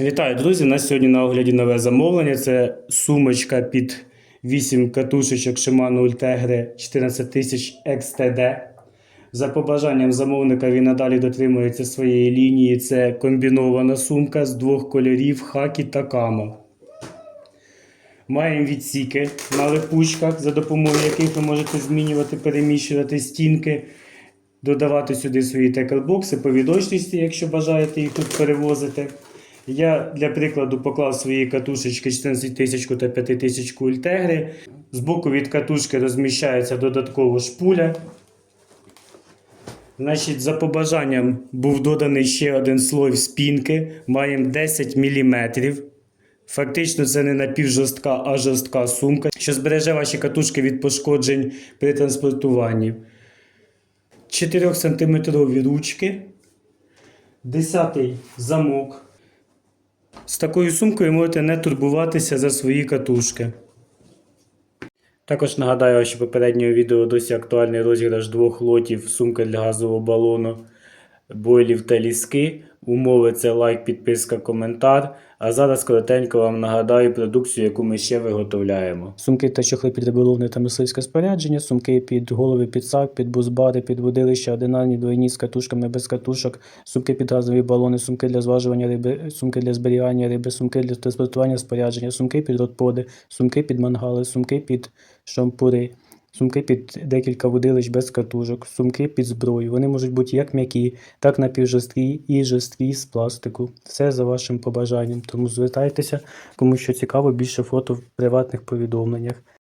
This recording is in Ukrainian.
Вітаю, друзі! У нас сьогодні на огляді нове замовлення. Це сумочка під 8 катушечок Shimano Ultegra 14000 XTD. За побажанням замовника він надалі дотримується своєї лінії. Це комбінована сумка з двох кольорів хакі та камо. Маємо відсіки на липучках, за допомогою яких ви можете змінювати, переміщувати стінки, додавати сюди свої теклбокси по відочності, якщо бажаєте їх тут перевозити. Я для прикладу поклав свої катушечки 14 тисяч та 5 тисяч ультегри. Збоку від катушки розміщається додатково шпуля. Значить, за побажанням був доданий ще один слой спінки. Маємо 10 мм. Фактично, це не напівжорстка, а жорстка сумка, що збереже ваші катушки від пошкоджень при транспортуванні. 4 см ручки. 10 замок. З такою сумкою можете не турбуватися за свої катушки. Також нагадаю, що попереднього відео досі актуальний розіграш двох лотів сумка для газового балону, бойлів та ліски. Умови це лайк, підписка, коментар. А зараз коротенько вам нагадаю продукцію, яку ми ще виготовляємо. Сумки та чохли під риболовне та мисливське спорядження, сумки під голови під сак, під бузбари, під водилища, одинарні двойні з катушками без катушок, сумки під газові балони, сумки для зважування риби, сумки для зберігання риби, сумки для транспортування спорядження, сумки під родподи, сумки під мангали, сумки під шампури. Сумки під декілька водилищ без катушок, сумки під зброю. Вони можуть бути як м'які, так напівжорсткі і жорсткі з пластику. Все за вашим побажанням. Тому звертайтеся, кому що цікаво, більше фото в приватних повідомленнях.